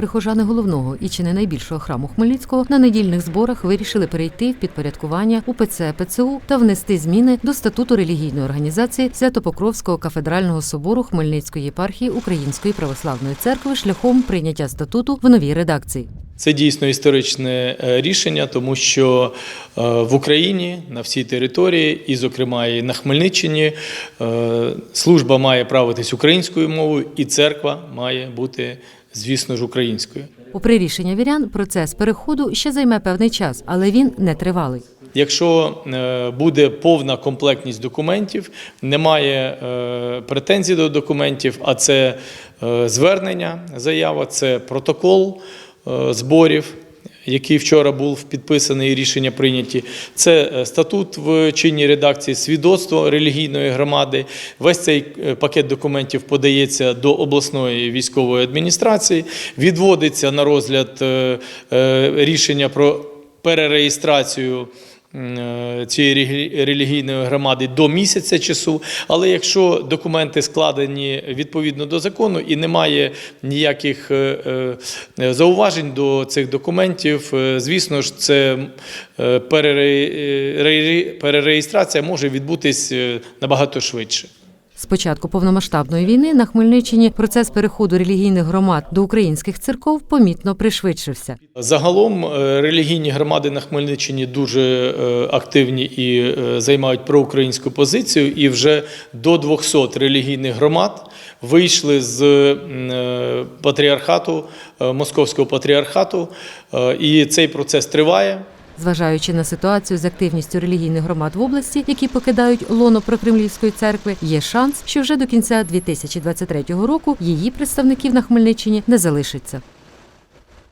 Прихожани головного і чи не найбільшого храму Хмельницького на недільних зборах вирішили перейти в підпорядкування УПЦ ПЦУ та внести зміни до статуту релігійної організації Святопокровського кафедрального собору Хмельницької єпархії Української православної церкви шляхом прийняття статуту в новій редакції. Це дійсно історичне е, рішення, тому що е, в Україні на всій території, і, зокрема, і на Хмельниччині, е, служба має правитись українською мовою, і церква має бути, звісно ж, українською. Попри рішення вірян, процес переходу ще займе певний час, але він не тривалий. Якщо е, буде повна комплектність документів, немає е, претензій до документів, а це е, звернення, заява, це протокол зборів. Який вчора був підписаний і рішення прийняті, це е, статут в чинній редакції, свідоцтво релігійної громади. Весь цей е, пакет документів подається до обласної військової адміністрації, відводиться на розгляд е, рішення про перереєстрацію цієї регі- релігійної громади до місяця часу. Але якщо документи складені відповідно до закону і немає ніяких е, е, зауважень до цих документів, е, звісно ж, це е, перереєстрація може відбутись е, набагато швидше. З початку повномасштабної війни на Хмельниччині процес переходу релігійних громад до українських церков помітно пришвидшився. Загалом е, релігійні громади на Хмельниччині дуже е, активні і е, займають проукраїнську позицію. І вже до 200 релігійних громад вийшли з патріархату, московського патріархату, і цей процес триває. Зважаючи на ситуацію з активністю релігійних громад в області, які покидають лоно прокремлівської церкви, є шанс, що вже до кінця 2023 року її представників на Хмельниччині не залишиться.